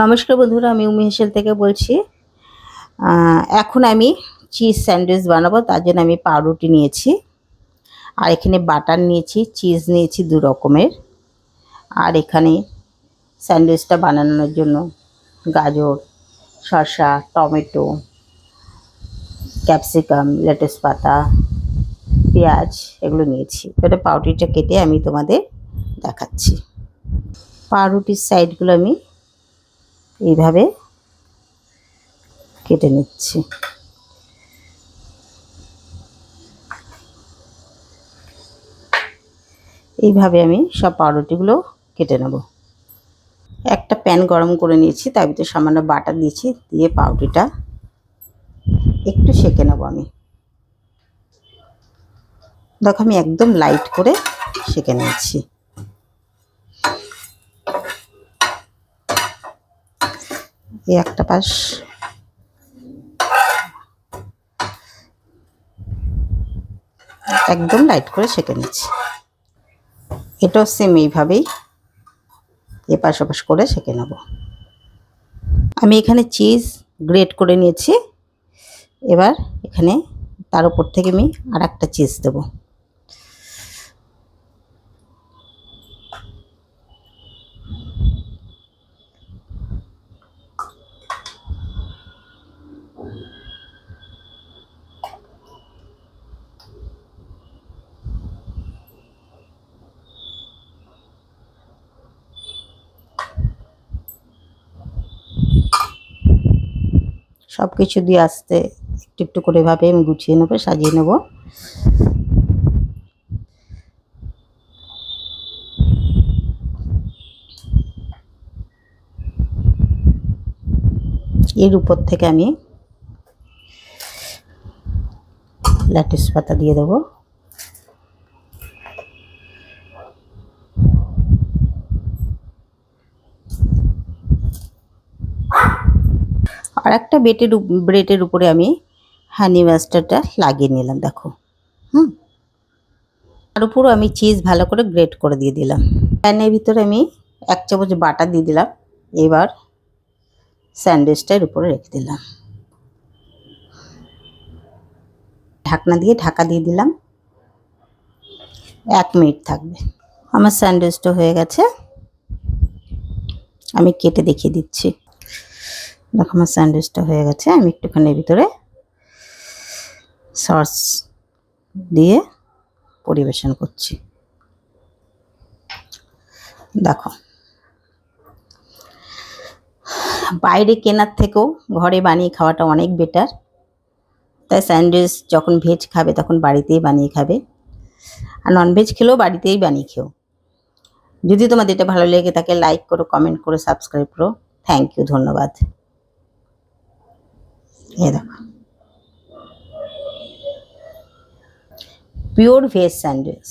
নমস্কার বন্ধুরা, আমি উমি হেসেল থেকে বলছি। এখন আমি চিজ স্যান্ডউইচ বানাবো, তার জন্য আমি পাউরুটি নিয়েছি, আর এখানে বাটার নিয়েছি চিজ নিয়েছি দু রকমের। আর এখানে স্যান্ডউইচটা বানানোর জন্য গাজর, শসা, টমেটো, ক্যাপসিকাম, লেটুস পাতা, পেঁয়াজ এগুলো নিয়েছি। এবারে পাউরুটিটা কেটে আমি তোমাদের দেখাচ্ছি। পাউরুটির সাইডগুলো আমি এইভাবে কেটে নিচ্ছি। এইভাবে আমি সব পাউরুটিগুলো কেটে নেব। একটা প্যান গরম করে নিয়েছি, তার ভিতরে সামান্য বাটার দিয়েছি, দিয়ে পাউরুটিটা একটু সেঁকে নেব আমি। দেখো আমি একদম লাইট করে সেঁকে নিয়েছি। এই একটা পাশ। একদম লাইট করে সেঁকে নিচ্ছি। এটাও সেম এইভাবেই এপাশ ওপাশ করে সেঁকে নেব। আমি এখানে চিজ গ্রেট করে নিয়েছি। এবার এখানে তার উপর থেকে আমি আর একটা চিজ দেবো। সব কিছু দিয়ে আসতে একটু একটু করে ভাবে আমি গুছিয়ে নেব, সাজিয়ে নেব। এর উপর থেকে আমি ল্যাটিস পাতা দিয়ে দেবো। আর একটা বেটের ব্রেডের উপরে আমি হানি মাস্টারটা লাগিয়ে নিলাম, দেখো। হুম? তার উপরও আমি চিজ ভালো করে গ্রেট করে দিয়ে দিলাম। প্যানের ভিতরে আমি এক চামচ বাটার দিয়ে দিলাম। এবার স্যান্ডউইচটার উপরে রেখে দিলাম। ঢাকনা দিয়ে ঢাকা দিয়ে দিলাম। এক মিনিট থাকবে। আমার স্যান্ডউইচটা হয়ে গেছে। আমি কেটে দেখিয়ে দিচ্ছি। দেখো আমার স্যান্ডউইচটা হয়ে গেছে, আমি একটুখানি ভিতরে সস দিয়ে পরিবেশন করছি। দেখো, বাইরে কেনার থেকেও ঘরে বানিয়ে খাওয়াটা অনেক বেটার তাই স্যান্ডউইচ যখন ভেজ খাবে তখন বাড়িতেই বানিয়ে খাবে। আর ননভেজ খেলেও বাড়িতেই বানিয়ে খেও। যদি তোমাদের এটা ভালো লেগে থাকে লাইক করো কমেন্ট করো সাবস্ক্রাইব করো। থ্যাংক ইউ ধন্যবাদ। এ দেখো পিওর ভেজ স্যান্ডউইচ